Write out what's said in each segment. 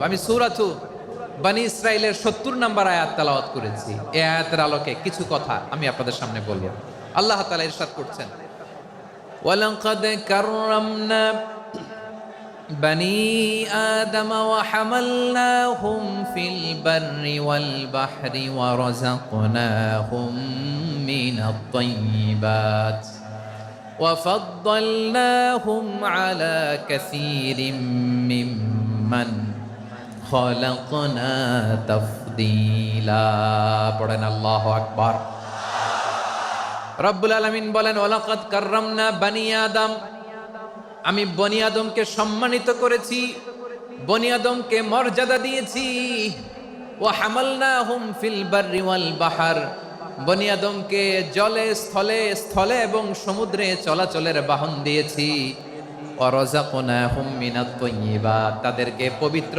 আমি সুরাতু বানি ইসরায়েলের সত্তর নাম্বার আয়াত তেলাওয়াত করেছি এই আয়াতের আলোকে কিছু কথা আমি আপনাদের সামনে বলবো আল্লাহ তালা ইরশাদ করছেন ولقد كرمنا بني آدم وحملناهم في البر والبحر ورزقناهم من الطيبات وفضلناهم على كثير ممن খলকনা তফদিলা। পড়েন আল্লাহ আকবার। রব্বুল আলমিন বলেন ওলাকত কার্রামনা বানি আদম। আমি বনি আদমকে সম্মানিত করেছি, বনি আদমকে মর্যাদা দিয়েছি। ও হামালনা হুম ফিল বার্রি বাহার। বনি আদমকে জলে, স্থলে স্থলে এবং সমুদ্রে চলাচলের বাহন দিয়েছি। অরজাকোনা হুম মিনাত তাদেরকে পবিত্র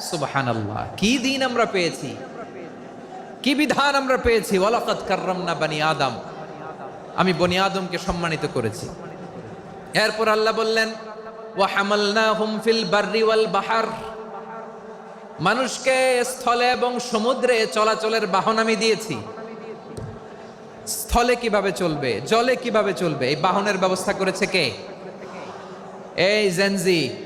সুবাহান কি দিন আমরা পেয়েছি? কি বিধান আমরা পেয়েছি? ওয়ালাকাত কাররামনা বানি আদম। আমি বনি আদমকে সম্মানিত করেছি। এরপর আল্লাহ বললেন, ওয়া হামালনাহুম ফিল বাররি ওয়াল বাহার। মানুষকে স্থলে এবং সমুদ্রে চলাচলের বাহন আমি দিয়েছি। স্থলে কীভাবে চলবে? জলে কীভাবে চলবে? এই বাহনের ব্যবস্থা করেছে কে? এই জেনজি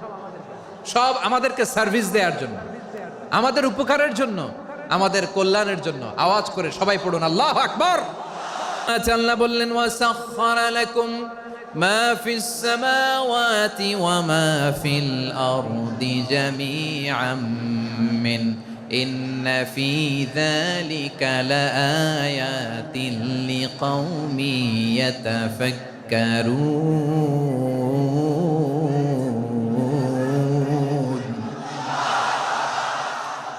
সব আমাদেরকে সার্ভিস দেওয়ার জন্য আমাদের উপকারের জন্য আমাদের কল্যাণের জন্য আওয়াজ করে সবাই পড়ুন আল্লাহ আকবর আল্লাহ বললেন ওয়াসাখখার লাকুম মা ফিস সামাওয়াতি ওয়া মা ফিল আরদি জামিআম মিন إن في ذلك لآيات لقوم يتفكرون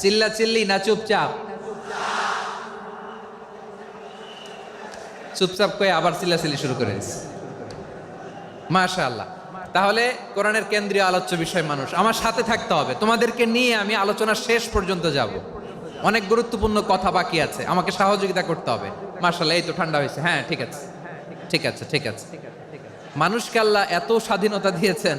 চিল্লা চিল্লি না চুপচাপ? চুপচাপ করে আবার চিল্লাচিল্লি শুরু করে দিচ্ছে মাশা আল্লাহ তাহলে কোরআনের কেন্দ্রীয় আলোচ্য বিষয় মানুষ, আমার সাথে থাকতে হবে। তোমাদেরকে নিয়ে আমি আলোচনা শেষ পর্যন্ত যাব। অনেক গুরুত্বপূর্ণ কথা বাকি আছে, আমাকে সহযোগিতা করতে হবে। মার্শাল্লাহ এই তো ঠান্ডা হয়েছে। হ্যাঁ ঠিক আছে। ঠিক আছে ঠিক আছে। মানুষকে আল্লাহ এত স্বাধীনতা দিয়েছেন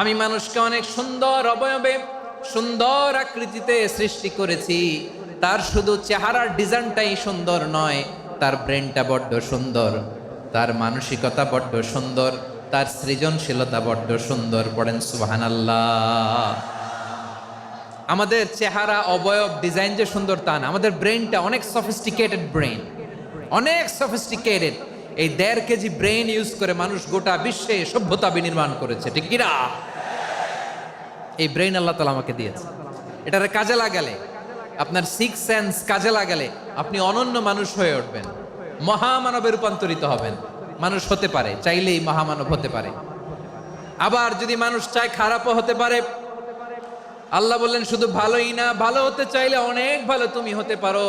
আমি মানুষকে অনেক সুন্দর অবয়বে, সুন্দর আকৃতিতে সৃষ্টি করেছি। তার শুধু চেহারার ডিজাইনটাই সুন্দর নয়, তার ব্রেনটা বড্ড সুন্দর, তার মানসিকতা বড্ড সুন্দর, তার সৃজনশীলতা বড্ড সুন্দর, পড়েন সুবহানাল্লাহ। আমাদের চেহারা, অবয়ব, ডিজাইন যে সুন্দর তা না, আমাদের ব্রেনটা অনেক সফিস্টিকেটেড ব্রেন অনেক সফিস্টিকেটেড এই দেড় কেজি ব্রেন ইউজ করে মানুষ গোটা বিশ্বে সভ্যতা বিনির্মাণ করেছে, ঠিক কিনা? এই ব্রেন আল্লাহ তালা আমাকে দিয়েছে। এটারে কাজে লাগালে, আপনার সিক্স সেন্স কাজে লাগালে আপনি অনন্য মানুষ হয়ে উঠবেন, মহামানবে রূপান্তরিত হবেন। মানুষ হতে পারে, চাইলেই মহামানব হতে পারে। আবার যদি মানুষ চায় খারাপও হতে পারে, আল্লাহ বললেন, শুধু ভালোই না, ভালো হতে চাইলে অনেক ভালো তুমি হতে পারো।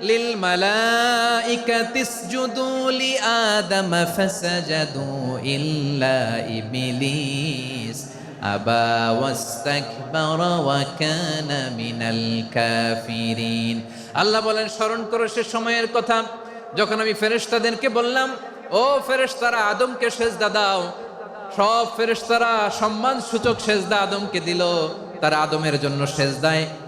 লিল মালাইকাতি ইসজুদু লি আদম ফাসাজাদু ইল্লা ইবলিস। আবা ওয়াস্তাকবারা ওয়া কানা মিনাল কাফিরিন। আল্লাহ বলেন, স্মরণ করো সে সময়ের কথা, যখন আমি ফেরেশতাদেরকে বললাম, ও ফেরেশতারা, আদমকে সেজদা দাও। সব ফেরেশতারা সম্মান সূচক সেজদা আদমকে দিল। তার আদমের জন্য সেজদায়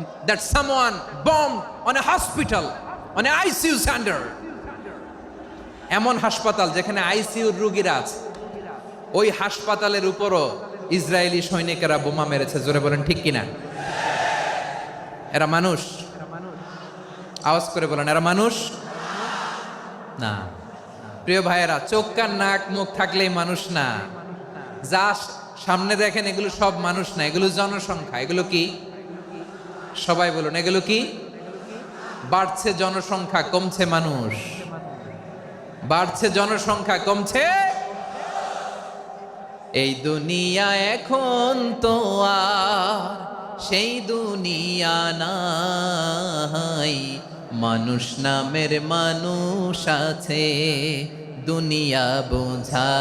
that someone bombed on a hospital, on a ICU center. এমন হাসপাতাল যেখানে আইসিইউর রুগীরা আছে। ওই হাসপাতালের উপরও ইসরায়েলি সৈনিকেরা বোমা মেরেছে। জোরে বলেন ঠিক কিনা? এরা মানুষ। আওয়াজ করে বলেন এরা মানুষ? না। প্রিয় ভাইয়েরা চোখ কান নাক মুখ থাকলেই মানুষ না। যা সামনে দেখেন এগুলো সব মানুষ না। এগুলো জনসংখ্যা। এগুলো কি? সবাই বলুন, এগুলো কি? বাড়ছে জনসংখ্যা, কমছে মানুষ। বাড়ছে জনসংখ্যা, কমছে? এই দুনিয়া এখন তো আর সেই দুনিয়া নাই। মানুষ নামের মানুষ আছে, দুনিয়া বোঝা